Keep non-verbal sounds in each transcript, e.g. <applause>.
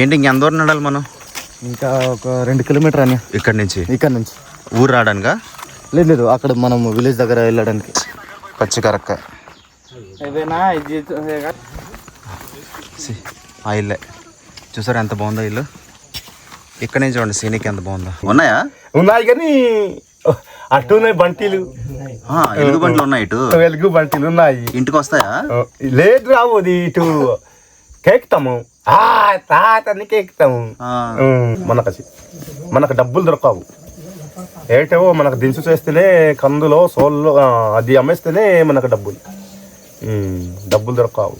ఏంటి ఇంకెంత దూరం నడాలి మనం? ఇంకా ఒక రెండు కిలోమీటర్ అని ఇక్కడి నుంచి? ఇక్కడ నుంచి. ఊరు రావడానికా? లేదు లేదు అక్కడ మనం విలేజ్ దగ్గర వెళ్ళడానికి. పచ్చి కరక్క ఆ ఇల్లే. చూసారా ఎంత బాగుందో ఇల్లు? ఇక్కడ నుంచి చూడండి సీనిక్ ఎంత బాగుందో. ఉన్నాయా? ఉన్నాయి కానీ అటు ఉన్నాయి బంటీలు. ఎలుగు బండ్లు ఉన్నాయి ఇటు. వెలుగు బంటీలు ఉన్నాయి. ఇంటికి వస్తాయా? లేదు రావు అది ఇటు కేక్తాము. ఆ తాతని కేక్తాము ఆ, మనకు మనకు డబ్బులు దొరకవు. ఏటేవో మనకు దినుసు చేస్తేనే కందులో సోల్లో అది అమ్మేస్తేనే మనకు డబ్బులు. డబ్బులు దొరకవు.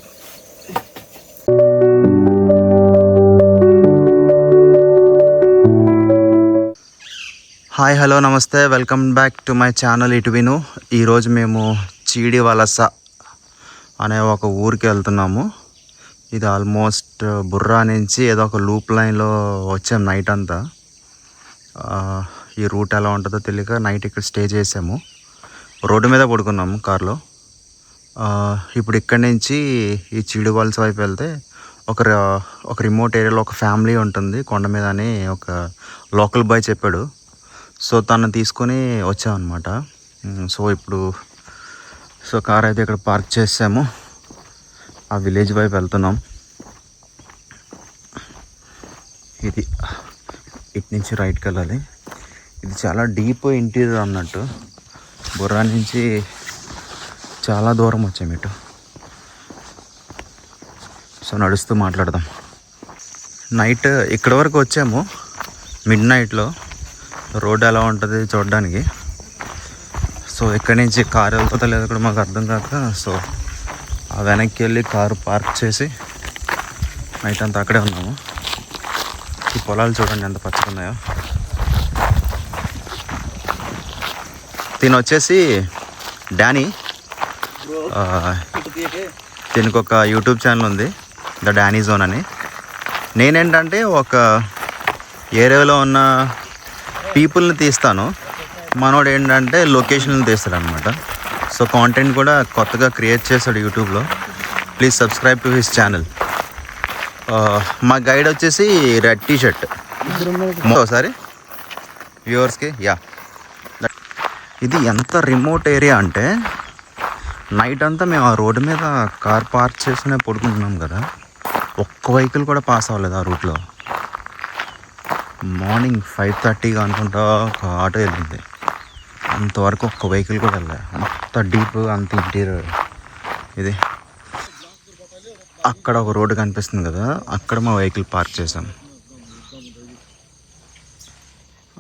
హాయ్ హలో నమస్తే. Welcome back to my channel ఇటు విను. ఈరోజు మేము చీడి వలస అనే ఒక ఊరికి వెళ్తున్నాము. ఇది ఆల్మోస్ట్ uh, బుర్రా నుంచి ఏదో ఒక లూప్ లైన్లో వచ్చాం నైట్ అంతా. ఈ రూట్ ఎలా ఉంటుందో తెలియక నైట్ ఇక్కడ స్టే చేసాము. రోడ్డు మీద పడుకున్నాము కార్లో. ఇప్పుడు ఇక్కడి నుంచి ఈ చీడువాల్స్ వలస వైపు వెళ్తే ఒక ఒక రిమోట్ ఏరియాలో ఒక ఫ్యామిలీ ఉంటుంది. కొండ మీద అని ఒక లోకల్ బాయ్ చెప్పాడు. సో తను తీసుకొని వచ్చామన్నమాట. సో ఇప్పుడు సో కార్ అయితే ఇక్కడ పార్క్ చేసాము. ఆ విలేజ్ వైపు వెళ్తున్నాం. ఇది ఇటు నుంచి రైట్కి వెళ్ళాలి. ఇది చాలా డీప్ ఇంటీరియర్ అన్నట్టు. బుర్రా నుంచి చాలా దూరం వచ్చాము ఇటు. సో నడుస్తూ మాట్లాడదాం. నైట్ ఇక్కడ వరకు వచ్చాము. మిడ్ నైట్లో. రోడ్ ఎలా ఉంటుంది చూడడానికి. సో ఇక్కడి నుంచి కారు వెళ్తుందో లేదో కూడా మాకు అర్థం కాక సో వెనక్కి వెళ్ళి కారు పార్క్ చేసి నైట్ అంతా అక్కడే ఉన్నాము. ఈ పొలాలు చూడండి ఎంత పచ్చగా ఉన్నాయో తిని వచ్చేసి డానీ దీనికి ఒక యూట్యూబ్ ఛానల్ ఉంది ద డానీ జోన్ అని. నేనేంటంటే ఒక ఏరియాలో ఉన్న పీపుల్ని తీస్తాను. మనోడు ఏంటంటే లొకేషన్లు తీస్తాడు అనమాట సో కాంటెంట్ కూడా కొత్తగా క్రియేట్ చేశాడు యూట్యూబ్లో. Please subscribe to his channel మా గైడ్ వచ్చేసి రెడ్ టీ షర్ట్ ఒకసారి వ్యూవర్స్కి యా ఇది ఎంత రిమోట్ ఏరియా అంటే నైట్ అంతా మేము ఆ రోడ్డు మీద కార్ పార్క్ చేసుకునే పడుకుంటున్నాం కదా. ఒక్క వెహికల్ కూడా పాస్ అవ్వలేదు ఆ రూట్లో మార్నింగ్ ఫైవ్ థర్టీగా అనుకుంటా ఒక ఆటో వెళ్ళింది. అంతవరకు ఒక్క వెహికల్ కూడా వెళ్ళలేదు అంత డీప్ అంత ఇంటీరియర్ ఇది. అక్కడ ఒక రోడ్డు కనిపిస్తుంది కదా అక్కడ మా వెహికల్ పార్క్ చేసాం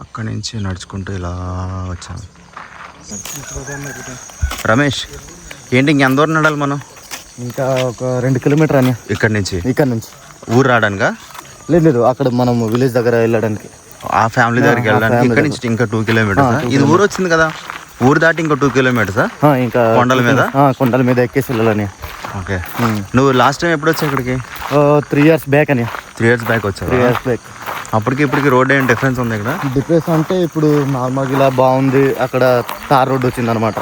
అక్కడి నుంచి నడుచుకుంటూ ఇలా వచ్చాం. రమేష్ ఏంటి ఇంకెంత దూరం నడాలి మనం? ఇంకా ఒక రెండు కిలోమీటర్ అని ఇక్కడి నుంచి? ఇక్కడ నుంచి. ఊరు రావడానికా? లేదు లేదు అక్కడ మనం విలేజ్ దగ్గర వెళ్ళడానికి. ఆ ఫ్యామిలీ దగ్గరికి వెళ్ళడానికి ఇక్కడ నుంచి ఇంకా టూ కిలోమీటర్స్ ఇది ఊరు వచ్చింది కదా? ఊరు దాటి ఇంకా టూ కిలోమీటర్సా ఇంకా కొండల మీద? కొండల మీద ఎక్కేసి వెళ్ళాలని. ఓకే. నువ్వు లాస్ట్ టైం ఎప్పుడు వచ్చావు ఇక్కడికి? త్రీ ఇయర్స్ బ్యాక్ అని. త్రీ ఇయర్స్ బ్యాక్ వచ్చావు? త్రీ ఇయర్స్ బ్యాక్ అప్పటికి ఇప్పటికి రోడ్ ఏం డిఫరెన్స్ ఉంది ఇక్కడ? డిప్రెస్ అంటే ఇప్పుడు నార్మల్గా ఇలా బాగుంది అక్కడ తార్ రోడ్ వచ్చింది అనమాట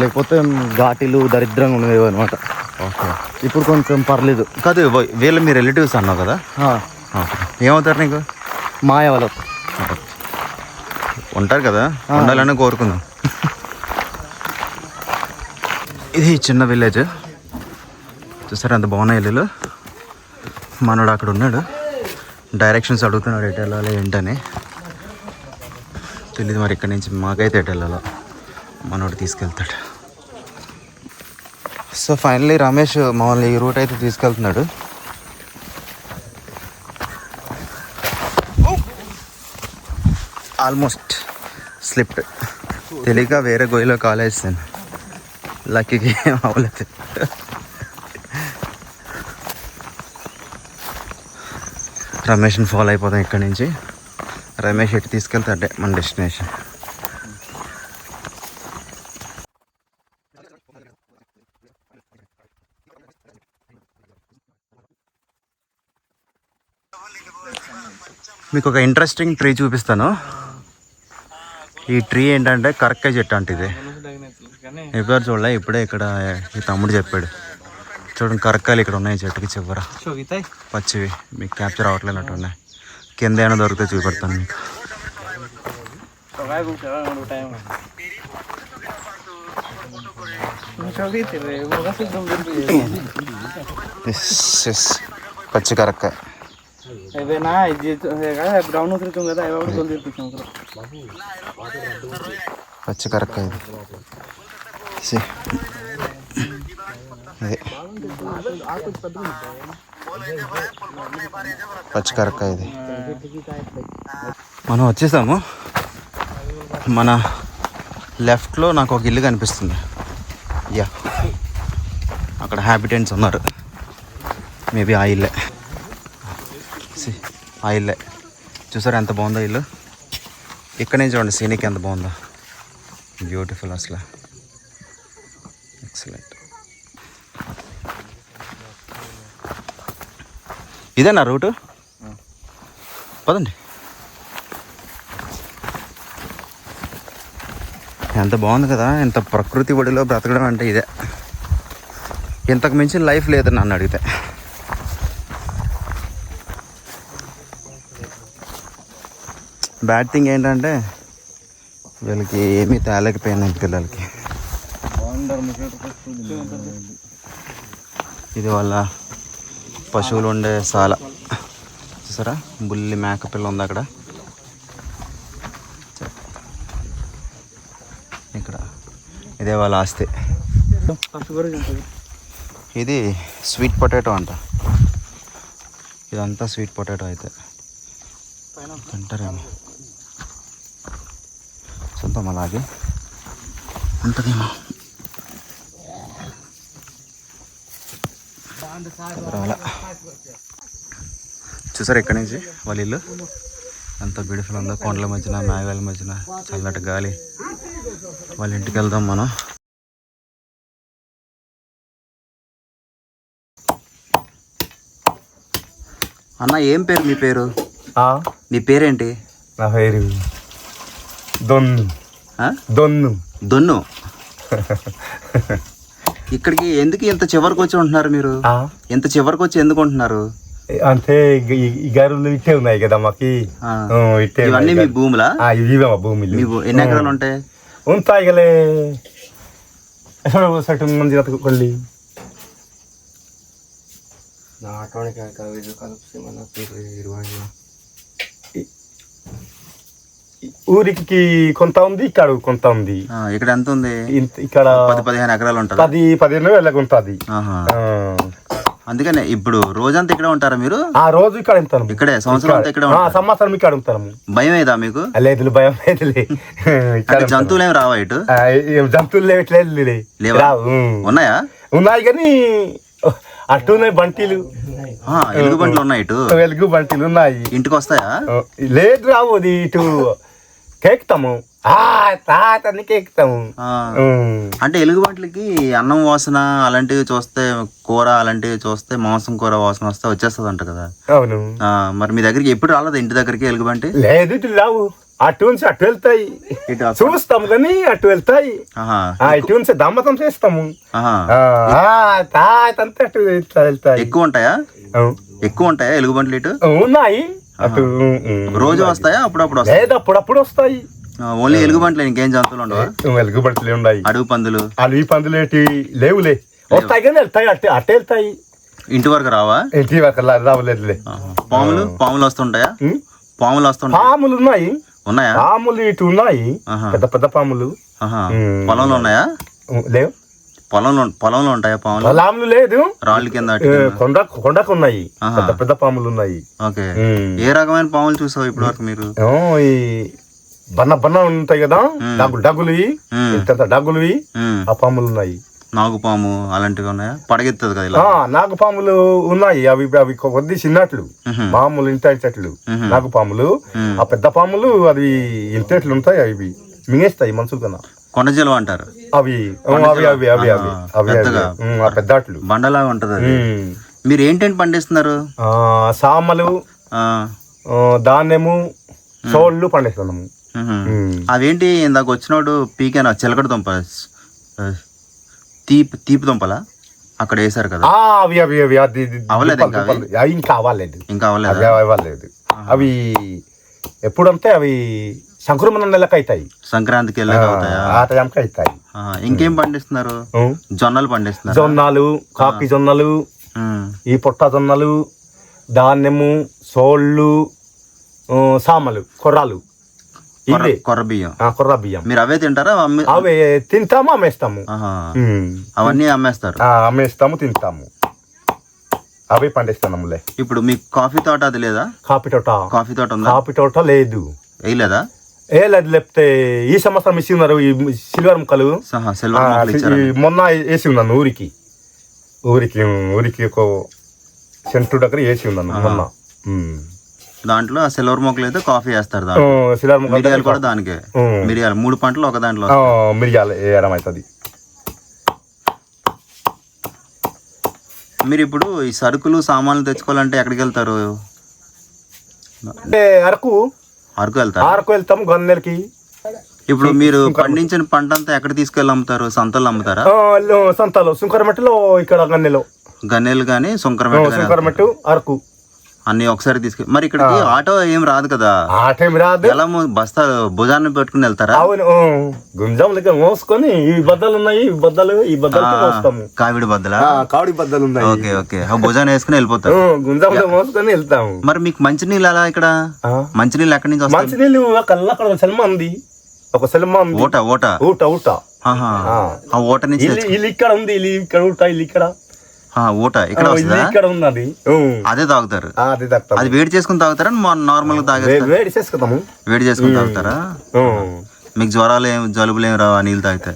లేకపోతే ఘాటీలు దరిద్రంగా ఉండేవి అనమాట. ఓకే. ఇప్పుడు కొంచెం పర్లేదు. కాదు వీళ్ళు మీ రిలేటివ్స్ అన్నావు కదా? ఏమవుతారు నీకు? మాయ వాళ్ళ ఉంటారు కదా? ఉండాలని కోరుకుందాం. ఇది చిన్న విలేజ్ చూసారా అంత బాగున్నాయి ఇల్లులు? మనోడు అక్కడ ఉన్నాడు. డైరెక్షన్స్ అడుగుతున్నాడు ఎటు వెళ్ళాలి ఏంటని. తెలియదు మరి ఇక్కడి నుంచి మాకైతే ఎటు వెళ్ళాలో. మనోడు తీసుకెళ్తాడు. సో ఫైనలీ రమేష్ మమ్మల్ని ఈ రూట్ అయితే తీసుకెళ్తున్నాడు. ఆల్మోస్ట్ స్లిప్డ్ తెలియక వేరే గొయ్యిలో కాలేస్తాను లక్కీకి ఏం అవ్వలేదు. రమేష్ని ఫాలో అయిపోతాం ఇక్కడి నుంచి. రమేష్ ఎటు తీసుకెళ్తే అడ్డే మన డెస్టినేషన్ మీకు ఒక ఇంట్రెస్టింగ్ ట్రీ చూపిస్తాను. ఈ ట్రీ ఏంటంటే కరక్కాయ చెట్టు అంటే ఇది. ఎప్పుడు చూడలే ఇప్పుడే ఇక్కడ ఈ తమ్ముడు చెప్పాడు. చూడండి కరక్కాయలు ఇక్కడ ఉన్నాయి చెట్టుకి చివర. పచ్చివి మీకు క్యాప్చర్ అవ్వట్లేనట్టు ఉన్నాయి. కింద ఏమైనా దొరికితే చూపెడతాను మీకు. ఎస్ ఎస్ పచ్చి కరక్కాయ. ఏదైనా ఇది బ్రౌన్ తిరుగుతాం కదా ఎవరు తొలి తిరుగుతాం పచ్చి కరక్కాయ ఇది పచ్చి కరక్కాయ ఇది మనం వచ్చేసాము. మన లెఫ్ట్లో నాకు ఒక ఇల్లు కనిపిస్తుంది. యా. అక్కడ హ్యాబిటెంట్స్ ఉన్నారు. మేబీ ఆ ఇల్లే. ఆ ఇల్లే. చూసారా ఎంత బాగుందో ఇల్లు? ఇక్కడ నుంచి చూడండి సీనిక్ ఎంత బాగుందో. బ్యూటిఫుల్ అసలు. ఎక్సలెంట్ ఇదేనా రూటు? పదండి. ఎంత బాగుంది కదా ఇంత ప్రకృతి ఒడిలో బ్రతకడం అంటే ఇదే. ఇంతకు మించిన లైఫ్ లేదు నన్ను అడిగితే. బ్యాడ్ థింగ్ ఏంటంటే వీళ్ళకి ఏమీ తేలేకపోయినాయి పిల్లలకి. ఇది వాళ్ళ పశువులు ఉండే సాల. చూసారా? బుల్లి మేక పిల్ల ఉంది అక్కడ. ఇక్కడ. ఇదే వాళ్ళ ఆస్తి. ఇది స్వీట్ పొటాటో అంట. ఇదంతా స్వీట్ పొటాటో అయితే. తింటారేమో. చూద్దాం అలాగే. ఉంటుందేమో. చూసారు ఎక్కడి నుంచి వాళ్ళ ఇల్లు? అంత బ్యూటిఫుల్ ఉందో. కొండల మధ్యన మేఘాల మధ్యన చల్లటి గాలి. వాళ్ళ ఇంటికి వెళ్దాం మనం. అన్న ఏం పేరు మీ పేరు? నీ పేరేంటి? నా పేరు దొన్ను. దొన్ను. దొన్ను? <laughs> ఇక్కడికి ఎందుకు ఇంత చివరికి వచ్చి ఉంటున్నారు మీరు? ఇంత చివరికి వచ్చి ఎందుకు ఉంటున్నారు? అంటే గారు ఇట్టే ఉన్నాయి కదా మాకి. ఇట్టే ఇవన్నీ మీ భూములా? ఇవి మా భూములు. మీ ఎన్ని ఎకరాలు ఉంటాయి? ఉంటాయి గలే. సగం మంది బతకొండి నాటోనిక కలిపి మన ఇరవై ఊరికి కొంత ఉంది ఇక్కడ కొంత ఉంది. ఆ, ఇక్కడ ఎంత ఉంది? ఇక్కడ పది పదిహేను ఎకరాలు ఉంటారు పది పదిహేను వేలకు ఉంటుంది. అందుకనే ఇప్పుడు రోజంతా ఇక్కడే ఉంటారా మీరు? ఆ రోజు ఇక్కడ ఉంటాను. ఇక్కడే సంవత్సరం అంతా ఇక్కడే ఉంటారు? సంవత్సరం ఇక్కడ ఉంటాము భయం ఏదా మీకు లేదు భయం లేదులే జంతువులు ఏమి రావా ఇటు? జంతువులు లేవట్లేదు లేవా? ఉన్నాయా? ఉన్నాయి కానీ అటు ఉన్నాయి బంటీలు. ఆ, ఎలుగుబంట్లు ఉన్నాయి ఇటు. వెలుగు బంటీలు ఉన్నాయి. ఇంటికి వస్తాయా? లేదు రావు ఇటు కేక్తాము. తాతని కేక్తాము. అంటే ఎలుగుబంట్లకి అన్నం వాసన అలాంటివి చూస్తే కూర అలాంటివి చూస్తే మాంసం కూర వాసన వస్తే వచ్చేస్తుంది అంట కదా. అవును. మరి మీ దగ్గరికి ఎప్పుడు రాలేదు? ఇంటి దగ్గరికి ఎలుగుబంటి? లేదు ఇటు రావు. అటు నుంచి అటు వెళ్తాయి. చూస్తాము కానీ అటు వెళ్తాయి. ఇటు నుంచి దమ్మతం చేస్తాము. ఆహా. ఆ, ఆ, తాత అంతా అటు వెళ్తా- వెళ్తాయి. ఎక్కువ ఉంటాయా. ఎక్కువ ఉంటాయా ఎలుగుబంట్లు ఇటు? ఉన్నాయి. అటు. రోజు వస్తాయా? అప్పుడప్పుడు వస్తాయి? అప్పుడప్పుడు వస్తాయి. ఓన్లీ ఎలుగుబంట్లు ఇంకేం జంతువులు ఉండవా? వెలుగు బంటలు ఉన్నాయి. అడుగు పందులు. అవి పందులేటి లేవులే. వస్తాయి కానీ వెళ్తాయి అట్టే అట్టే వెళ్తాయి. ఇంటి వరకు రావా? ఇంటి వరకు రావలేదులే. ఆహా. పాములు? పాములు వస్తుంటాయా. పాములు వస్తుంటాయి? పాములు ఉన్నాయి. ఉన్నాయా? పాములు ఇటు ఉన్నాయి. పెద్ద పెద్ద పాములు. పొలంలో ఉన్నాయా? లేవు. పొలంలో పొలంలో ఉంటాయా పాములు? పొలాములు లేదు. రాళ్ళ కింద? కొండ కొండకు ఉన్నాయి. పెద్ద పెద్ద పాములు ఉన్నాయి. ఓకే. ఏ రకమైన పాములు చూసావు ఇప్పటి వరకు మీరు ఈ బన్న బన్న ఉంటాయి కదా. డగ్గు డగ్గులు ఉమ్. ఇంత డగ్గులు. ఆ పాములు ఉన్నాయి. నాగుపాము అలాంటివి ఉన్నాయా? పడగెత్తది కదా ఇలా? నాగు పాములు ఉన్నాయి. అవి అవి కొద్ది చిన్నట్లు. పాములు. ఉమ్. ఆ పెద్ద పాములు అవి ఇంతట్లు ఉంటాయి అవి మింగేస్తాయి మనుషులు కన్నా. కొండజీలం అంటారు. అవి అవి అవి అవి అవి ఆ పెద్దట్లు. బండలాగా ఉంటది అది. మీరు ఏంటంటే పండిస్తున్నారు? సామలు ధాన్యము సోళ్ళు పండిస్తున్నాము. అవేంటి ఇందాక వచ్చినోడు పీకేనా చిలకడ దుంప? తీపి తీపి దుంపలా? అక్కడ వేసారు కదా. ఆ, అవి అవి అవి అది అవ్వలేదు ఇంకా అవి? దుంపలు. అవి ఇంకా అవ్వలేదు. ఇంకా అవి అవ్వలేదా. అవ్వలేదు అవి ఎప్పుడంటే అవి సంక్రమణ నెలకు అవుతాయి? సంక్రాంతికి ఆ టైంకి అవుతాయి ఇంకేం పండిస్తున్నారు. జొన్నలు పండిస్తున్నారు? జొన్నలు కాకి జొన్నలు ఈ పొట్ట జొన్నలు ధాన్యము సోళ్ళు సామలు కొర్రాలు. ఇవే. కొర్ర బియ్యం. ఆ, కొర్ర బియ్యం. మీరు అవే తింటారా? అవి తింటాము అమ్మేస్తాము. అవన్నీ అమ్మేస్తారు. అమ్మేస్తాము తింటాము. అవి పండిస్తున్నాములే. ఇప్పుడు మీకు కాఫీ తోట అది లేదా? కాపీ తోట. కాఫీ తోట ఉందా? కాపీ తోట లేదు. వేయలేదా? ఏ లేదు లేకపోతే ఈ సంవత్సరం ఇచ్చి ఉన్నారు ఈ సిల్వర్ ముక్కలు. మొన్న వేసి ఉన్నాను ఊరికి. ఊరికి ఊరికి ఒక సెంటు దగ్గర వేసి ఉన్నాను మొన్న. దాంట్లో ఆ సిల్వర్ మొక్కలు అయితే కాఫీ వేస్తారు సిల్వర్ ముక్కలు మిరియాలు కూడా దానికే. మిరియాలు మూడు పంటలు ఒక దాంట్లో మిరియాలు వేయడం అవుతుంది. మీరు ఇప్పుడు ఈ సరుకులు సామాన్లు తెచ్చుకోవాలంటే ఎక్కడికి వెళ్తారు? అంటే అరకు అరకు వెళ్తారు? అరకు వెళ్తాము గన్నెలకి. ఇప్పుడు మీరు పండించిన పంట అంతా ఎక్కడ తీసుకెళ్ళి అమ్ముతారు? సంతల్లో అమ్ముతారా? సంతలో సుంకరమెట్టలో ఇక్కడ గన్నెలో. గన్నేలు కానీ సుంకరమెట్ట సుంకరమెట్టు అరకు అన్ని ఒకసారి తీసుకెళ్ళి మరి ఇక్కడికి ఆటో ఏం రాదు కదా. ఆ టైం రాదు. ఎలా బస్తా భుజాన్ని పెట్టుకుని వెళ్తారా? అవును. గుంజం దగ్గర మోసుకొని ఈ బద్దలు ఉన్నాయి ఈ బద్దలు ఈ మోస్తాము. కావిడి బద్దలా? కావడి బద్దలు ఉన్నాయి. Okay okay. ఆ భుజాన్ని వేసుకుని వెళ్ళిపోతారు. ఆ, గుంజంలో మోసుకొని వెళ్తాము. మరి మీకు మంచినీళ్ళు ఎలా ఇక్కడ. మంచినీళ్ళు ఎక్కడి నుంచి వస్తాయి? మంచినీళ్ళు అక్కడ అక్కడ ఒక సెల్మ ఉంది. ఒక సెల్మ ఉంది. ఓట ఓట ఊట ఊట. ఆహా. ఆ. ఓట నుంచి ఇక్కడ ఉంది ఇక్కడ ఊట ఇల్లు ఇక్కడ. ఓట ఇక్కడ ఇక్కడ ఉన్నది. అదే తాగుతారు. అది తక్కువ అది వేడి చేసుకుని తాగుతారా? నార్మల్గా తాగేస్తారు? వేడి చేసుకుందాము వేడి చేసుకుని తాగుతారా. మీకు జ్వరాలు ఏం జలుబులు ఏం రావు? నీళ్ళు తాగితే.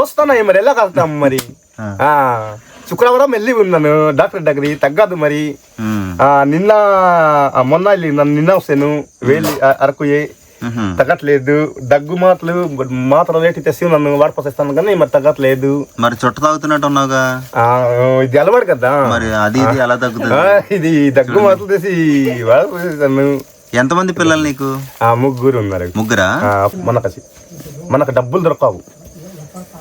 వస్తున్నాయి మరి. ఎలా కలుతాము మరి? శుక్రవారం వెళ్ళి ఉన్నాను. డాక్టర్ దగ్గర తగ్గదు మరి. నిన్న మొన్న వెళ్ళి నన్ను వస్తాను. వెళ్ళి అరకు. తగ్గట్లేదు. దగ్గు మాటలు మాత్రం రేటు తెచ్చి నన్ను వాడిపోసేస్తాను కానీ మరి తగ్గట్లేదు. మరి చుట్ట తాగుతున్నట్టు ఉన్నావుగా? ఇది అలవాడు కదా. మరి అది ఇది ఎలా తగ్గుతుంది? ఇది దగ్గు మాటలు తెచ్చి వాడిపోసేస్తాను ఎంతమంది పిల్లలు నీకు? ఆ ముగ్గురు ఉన్నారు. ముగ్గురా? ఆ, మనకసి. మనకు డబ్బులు దొరకవు.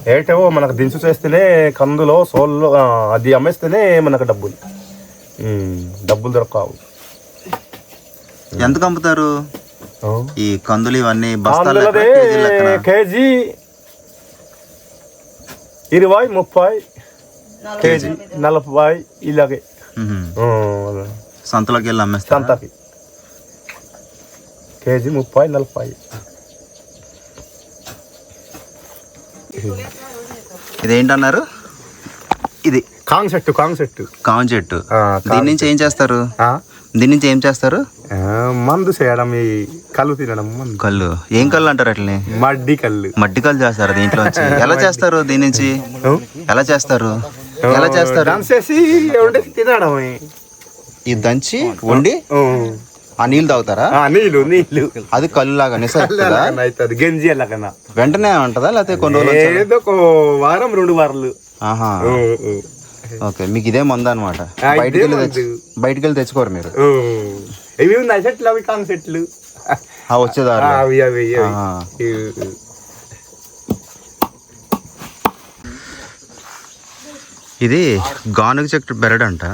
ఏటేవో మనకు దించు చేస్తేనే కందులో సోల్లో అది అమ్మేస్తేనే మనకు డబ్బులు. డబ్బులు దొరకవు. ఎంత అమ్ముతారు. ఈ కందులు ఇవన్నీ బస్తాలు కేజీ ఇరవై ముప్పై కేజీ. నలభై ఇలాగే. సంతలోకి వెళ్ళి అమ్మేస్తారు? సంతకి. కేజీ ముప్పై నలభై. ఇదేంటన్నారు? ఇది. కాంగ్ చెట్టు కాంగ్ చెట్టు కావం చెట్టు దీని నుంచి ఏం చేస్తారు? దీని నుంచి ఏం చేస్తారు? మందు చేయడం ఈ కళ్ళు తినడం కళ్ళు. ఏం కళ్ళు అంటారు అట్లని? మడ్డి కళ్ళు. మట్టి కళ్ళు చేస్తారు దీంట్లో <laughs> ఎలా చేస్తారు దీని నుంచి? ఎలా చేస్తారు? ఎలా చేస్తారు? డాన్స్ చేసి ఉంటే తినడం ఇది దంచి వండి ఆ. నీళ్ళు తాగుతారా? నీళ్ళు నీళ్ళు. అది కళ్ళు లాగా అవుతుంది గంజి వెంటనే ఉంటుందా లేకపోతే కొన్ని రోజులు? ఏదో వారం రెండు వారాలు. ఆహా. <laughs> ఓకే మీకు ఇదే మందు అనమాట బయటికి వెళ్ళి తెచ్చు. బయటికి వెళ్ళి తెచ్చుకోరు మీరు. ఇవి ఉన్నాయి చెట్లు అవి కాంగ్ చెట్లు ఆ వచ్చేదారు అవి అవి అవి ఆహా. ఇవి. ఇది గానుగ చెట్టు బెరడంట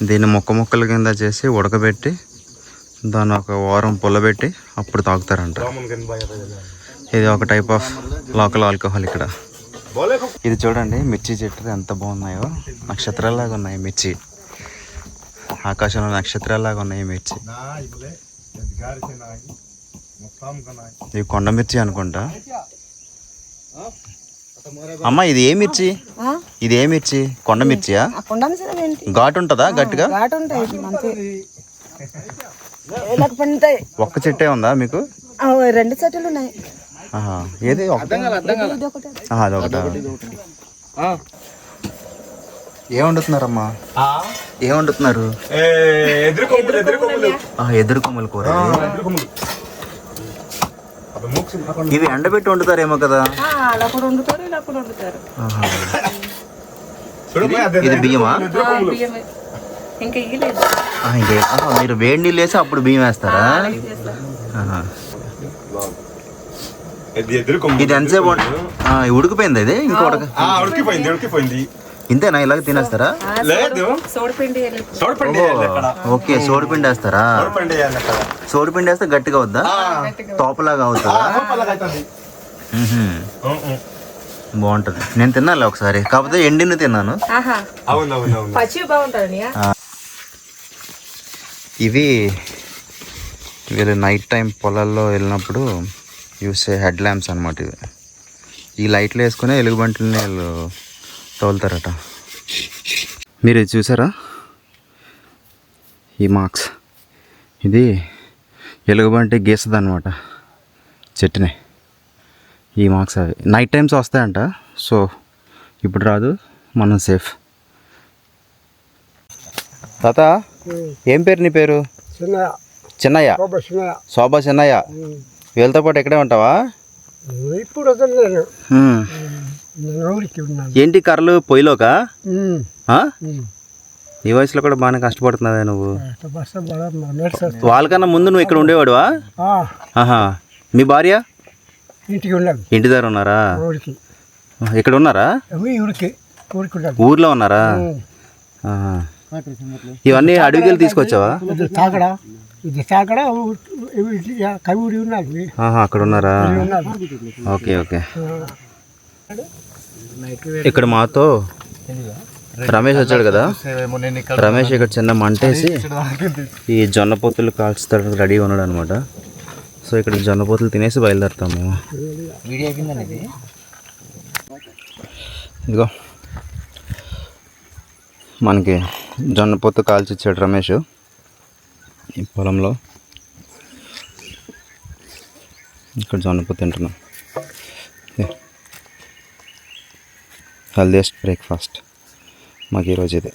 దీన్ని మొక్క మొక్కల కింద చేసి ఉడకబెట్టి దాన్ని ఒక వారం పుల్లబెట్టి అప్పుడు తాగుతారంట ఇది ఒక టైప్ ఆఫ్ లోకల్ ఆల్కహాల్ ఇక్కడ ఇది చూడండి మిర్చి చెట్లు ఎంత బాగున్నాయో. నక్షత్రాల్లాగా ఉన్నాయి మిర్చి. ఆకాశంలో నక్షత్రాల్లాగా ఉన్నాయి మిర్చి. ఇవి కొండ మిర్చి అనుకుంటా. అమ్మ ఇది ఏ మిర్చి? ఆ? ఇది ఏ మిర్చి? కొండ మిర్చియా? ఘాటు ఉంటుందా? గట్టిగా? ఇది ఒక్క చెట్టే ఉందా మీకు? రెండు చెట్లు ఉన్నాయి. ఏది? అదొకటా ఏం వండుతున్నారమ్మా? ఏం వండుతున్నారు? ఏ, ఎదురు కొమ్ములు కూర ఇవి ఎండబెట్టి వండుతారేమో కదా? ఇది బియ్యమా. ఇంకా మీరు వేడి నీళ్ళు వేసి అప్పుడు బియ్యం వేస్తారా. ఇది ఎంతసేపు వండు- ఆ, ఉడికిపోయింది ఇది? ఇంకా ఉడికిపోయింది ఉడికిపోయింది. ఇంతేనా? ఇలాగ తినేస్తారా? లేదు. ఓకే సోడిపిండి వేస్తారా సోడిపిండి వేస్తే గట్టిగా అవుద్దా? తోపలాగా అవుతుందా. బాగుంటుంది. నేను తిన్నాను ఒకసారి. కాకపోతే ఎండిని తిన్నాను. ఇవి వీళ్ళు నైట్ టైం పొలాల్లో వెళ్ళినప్పుడు యూస్ చేసే హెడ్ ల్యాంప్స్ అనమాట ఇవి. ఈ లైట్లు వేసుకుని ఎలుగుబంటిని వీళ్ళు తోలుతారట. మీరు ఇది చూసారా? ఈ మార్క్స్. ఇది ఎలుగుబంటి గీస్తుంది అనమాట చెట్టుని. ఈ మార్క్స్ అవి. నైట్ టైమ్స్ వస్తాయంట. సో ఇప్పుడు రాదు. మనం సేఫ్. తాత ఏం పేరు నీ పేరు? చిన్నయ్య. శోభా చిన్నయ్య. వీళ్ళతో పాటు ఇక్కడే ఉంటావా? ఇప్పుడు వదలలేను హ్మ్. నేను ఊరికి ఉన్నాను. ఏంటి కర్రలు పొయ్యిలోకా? ఆ? ఈ వయసులో కూడా బాగానే కష్టపడుతున్నావే నువ్వు. బస్సు. వాళ్ళకన్నా ముందు నువ్వు ఇక్కడ ఉండేవాడువా? ఆహా. మీ భార్య? ఇంటికి ఉన్నాను. ఇంటి దగ్గర ఉన్నారా? ఊరికి. ఇక్కడ ఉన్నారా? అవి ఊరికి. ఊరికి ఉన్నాను. ఊర్లో ఉన్నారా? ఆహా. ఇవన్నీ అడవికి వెళ్ళి తీసుకొచ్చావా తాకడా కవిడి ఉన్నది ఆహా, అక్కడ ఉన్నారా? Okay okay. ఇక్కడ మాతో రమేష్ వచ్చాడు కదా? రమేష్ ఇక్కడ చిన్న మంటేసి ఈ జొన్న పొత్తులు కాల్చుతాడు రెడీగా ఉన్నాడు అనమాట సో ఇక్కడ జొన్న పొత్తులు తినేసి బయలుదేరుతాం మేము. ఇదిగో. మనకి జొన్న పొత్తు కాల్చి ఇచ్చాడు రమేష్. ఈ పొలంలో. ఇక్కడ జొన్న తింటున్నాం. Healthiest breakfast. మాకు ఈరోజు ఇది.